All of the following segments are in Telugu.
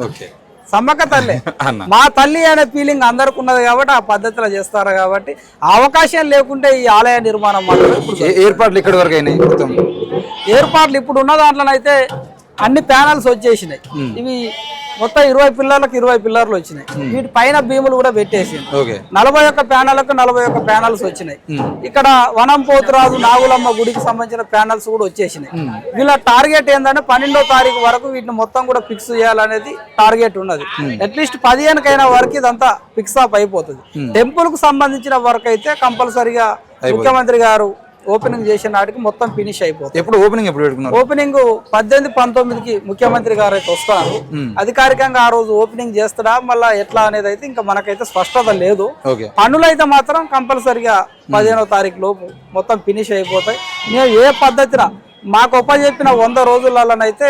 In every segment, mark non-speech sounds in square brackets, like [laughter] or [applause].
ఓకే. సమ్మక్క తల్లి. [laughs] మా తల్లి అనే ఫీలింగ్ అందరికి ఉన్నది కాబట్టి ఆ పద్ధతిలో చేస్తారు కాబట్టి అవకాశం లేకుంటే ఈ ఆలయ నిర్మాణం ఏర్పాట్లు ఇక్కడి వరకు అయినాయి ఏర్పాట్లు ఇప్పుడు ఉన్న దాంట్లోనైతే అన్ని ప్యానల్స్ వచ్చేసినాయి. ఇవి మొత్తం ఇరవై పిల్లర్లకు ఇరవై పిల్లర్లు వచ్చినాయి. వీటి పైన భీములు కూడా పెట్టేసింది ఓకే. నలభై ఒక్క ప్యానల్లకు నలభై ఒక్క ప్యానల్స్ వచ్చినాయి. ఇక్కడ వనం పోతురాజు నాగులమ్మ గుడికి సంబంధించిన ప్యానల్స్ కూడా వచ్చేసినాయి. వీళ్ళ టార్గెట్ ఏంటంటే పన్నెండో తారీఖు వరకు వీటిని మొత్తం కూడా ఫిక్స్ చేయాలనేది టార్గెట్ ఉన్నది. అట్లీస్ట్ పదిహేనుకైనా వరకు ఇదంతా ఫిక్స్ అప్ అయిపోతుంది. టెంపుల్కు సంబంధించిన వర్క్ అయితే కంపల్సరిగా ముఖ్యమంత్రి గారు ఓపెనింగ్ చేసిన నాటికి మొత్తం ఫినిష్ అయిపోతుంది. ఎప్పుడు ఓపెనింగ్ ఎప్పుడు పెట్టుకున్నారు ఓపెనింగ్ పద్దెనిమిది పంతొమ్మిదికి ముఖ్యమంత్రి గారు అయితే వస్తారు అధికారికంగా ఆ రోజు ఓపెనింగ్ చేస్తాడా మళ్ళా ఎట్లా అనేది అయితే ఇంకా మనకైతే స్పష్టత లేదు. పనులు అయితే మాత్రం కంపల్సరిగా పదిహేనో తారీఖు లోపు మొత్తం ఫినిష్ అయిపోతాయి. మేము ఏ పద్ధతిన మాకు ఒప్పచెప్పిన వంద రోజులలోనైతే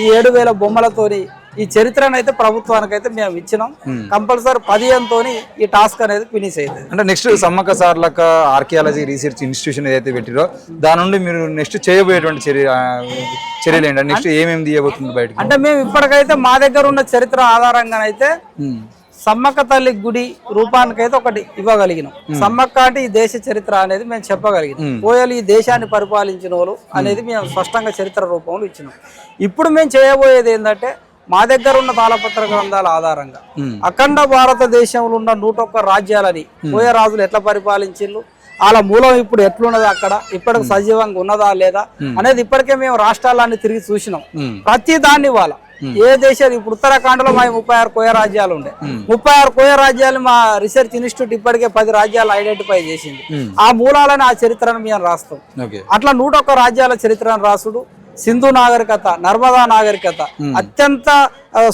ఈ ఏడు వేల బొమ్మలతోని ఈ చరిత్రను అయితే ప్రభుత్వానికి అయితే మేము ఇచ్చినాం. కంపల్సరీ పదిహేనుతోని ఈ టాస్క్ అనేది ఫినిష్ అవుతుంది అంటే next Sammakka Sarlaka archaeology research institution ఏదైతే పెట్టిరో దాని నుండి మీరు నెక్స్ట్ చేయబోయేటువంటి చర్య చర్యలు ఏంటంటే నెక్స్ట్ ఏమేమి తీయబోతుంది బయటకి? అంటే మేము ఇప్పటికైతే మా దగ్గర ఉన్న చరిత్ర ఆధారంగానైతే ఉమ్. సమ్మక్క తల్లి గుడి రూపానికైతే ఒకటి ఇవ్వగలిగినాం. సమ్మక్క అంటే ఈ దేశ చరిత్ర అనేది మేము చెప్పగలిగినాం. పోయలు ఈ దేశాన్ని పరిపాలించిన వాళ్ళు అనేది మేము స్పష్టంగా చరిత్ర రూపంలో ఇచ్చినాం. ఇప్పుడు మేము చేయబోయేది ఏంటంటే మా దగ్గర ఉన్న తాళపత్ర గ్రంథాల ఆధారంగా అఖండ భారతదేశంలో ఉన్న నూట ఒక్క రాజ్యాలని పోయే రాజులు ఎట్లా పరిపాలించిండ్రు? వాళ్ళ మూలం ఇప్పుడు ఎట్లున్నది అక్కడ? ఇప్పటికి సజీవంగా ఉన్నదా లేదా? అనేది ఇప్పటికే మేము రాష్ట్రాలన్నీ తిరిగి చూసినాం. ప్రతి దాన్ని వాళ్ళ ఏ దేశాలు? ఇప్పుడు ఉత్తరాఖండ్లో మా ముప్పై ఆరు కోయ రాజ్యాలు ఉండే. ముప్పై ఆరు కోయ రాజ్యాలు మా రీసెర్చ్ ఇన్స్టిట్యూట్ ఇప్పటికే పది రాజ్యాలు ఐడెంటిఫై చేసింది. ఆ మూలాలను ఆ చరిత్రను మేము రాస్తాం. అట్లా నూట ఒక్క రాజ్యాల చరిత్రను రాసుడు. సింధు నాగరికత నర్మదా నాగరికత అత్యంత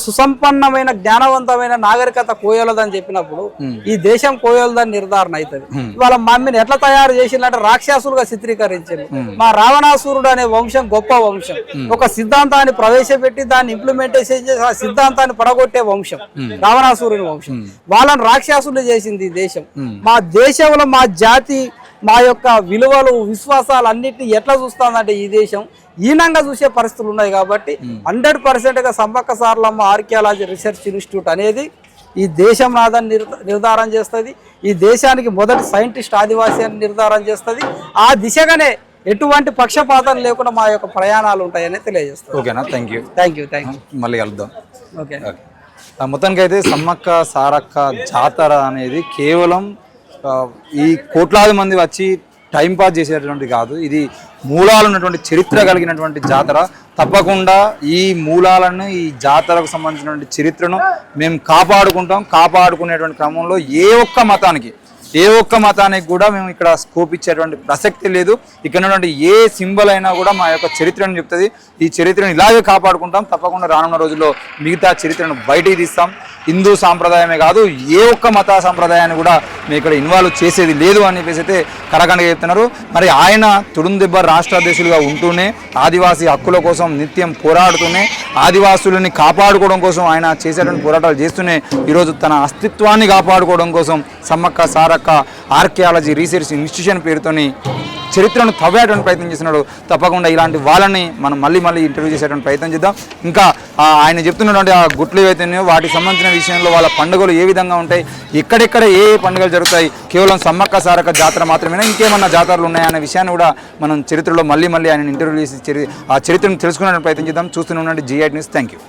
సుసంపన్నమైన జ్ఞానవంతమైన నాగరికత కోయలదని చెప్పినప్పుడు ఈ దేశం కోయలదని నిర్ధారణ అవుతుంది. వాళ్ళ మమ్మీని ఎట్లా తయారు చేసిందంటే రాక్షసులుగా చిత్రీకరించారు మా రావణాసురుడు అనే వంశం గొప్ప వంశం. ఒక సిద్ధాంతాన్ని ప్రవేశపెట్టి దాన్ని ఇంప్లిమెంటేషన్ చేసి ఆ సిద్ధాంతాన్ని పడగొట్టే వంశం రావణాసురుని వంశం. వాళ్ళని రాక్షసులు చేసింది ఈ దేశం. మా దేశంలో మా జాతి మా యొక్క విలువలు విశ్వాసాలు అన్నిటిని ఎట్లా చూస్తుందంటే ఈ దేశం ఈనంగా చూసే పరిస్థితులు ఉన్నాయి కాబట్టి హండ్రెడ్ పర్సెంట్గా Sammakka Sarlamma archaeology research institute అనేది ఈ దేశం నాదని నిర్- నిర్ధారణ చేస్తుంది. ఈ దేశానికి మొదటి సైంటిస్ట్ ఆదివాసీ అని నిర్ధారణ చేస్తుంది. ఆ దిశగానే ఎటువంటి పక్షపాతం లేకుండా మా యొక్క ప్రయాణాలు ఉంటాయని తెలియజేస్తుంది. ఓకేనా thank you thank you thank you మళ్ళీ కలుద్దాం. ఓకే మొత్తానికి అయితే సమ్మక్క సారక్క జాతర అనేది కేవలం ఈ కోట్లాది మంది వచ్చి టైం పాస్ చేసేటువంటి కాదు. ఇది మూలాలు ఉన్నటువంటి చరిత్ర కలిగినటువంటి జాతర. తప్పకుండా ఈ మూలాలను ఈ జాతరకు సంబంధించినటువంటి చరిత్రను మేము కాపాడుకుంటాం. కాపాడుకునేటువంటి క్రమంలో ఏ ఒక్క మతానికి ఏ ఒక్క మతానికి కూడా మేము ఇక్కడ స్కోప్ ఇచ్చేటువంటి ప్రసక్తి లేదు. ఇక్కడ ఉన్నటువంటి ఏ సింబల్ అయినా కూడా మా యొక్క చరిత్రను చెప్తుంది. ఈ చరిత్రను ఇలాగే కాపాడుకుంటాం. తప్పకుండా రానున్న రోజుల్లో మిగతా చరిత్రను బయటికి తీస్తాం. హిందూ సాంప్రదాయమే కాదు ఏ ఒక్క మత సాంప్రదాయాన్ని కూడా మేము ఇక్కడ ఇన్వాల్వ్ చేసేది లేదు అని చెప్పేసి అయితే కరకండగా చెప్తున్నారు. మరి ఆయన తుడుందెబ్బ రాష్ట్రాధ్యక్షులుగా ఉంటూనే ఆదివాసీ హక్కుల కోసం నిత్యం పోరాడుతూనే ఆదివాసులని కాపాడుకోవడం కోసం ఆయన చేసేటువంటి పోరాటాలు చేస్తూనే ఈరోజు తన అస్తిత్వాన్ని కాపాడుకోవడం కోసం Sammakka Sarakka archaeology research institution పేరుతోని చరిత్రను తవ్వేటువంటి ప్రయత్నం చేస్తున్నాడు. తప్పకుండా ఇలాంటి వాళ్ళని మనం మళ్ళీ మళ్ళీ ఇంటర్వ్యూ చేసేటువంటి ప్రయత్నం చేద్దాం. ఇంకా ఆయన చెప్తున్నటువంటి ఆ గుట్లు ఏవైతే వాటికి సంబంధించిన విషయంలో వాళ్ళ పండుగలు ఏ విధంగా ఉంటాయి ఎక్కడెక్కడ ఏ ఏ పండుగలు జరుగుతాయి కేవలం సమ్మక్క సారక జాతర మాత్రమేనా ఇంకేమన్నా జాతరలు ఉన్నాయా అనే విషయాన్ని కూడా మనం చరిత్రలో మళ్ళీ మళ్ళీ ఆయన ఇంటర్వ్యూ చేసి ఆ చరిత్రను తెలుసుకునే ప్రయత్నం చేద్దాం. చూస్తూనే ఉండండి. GI news. Thank you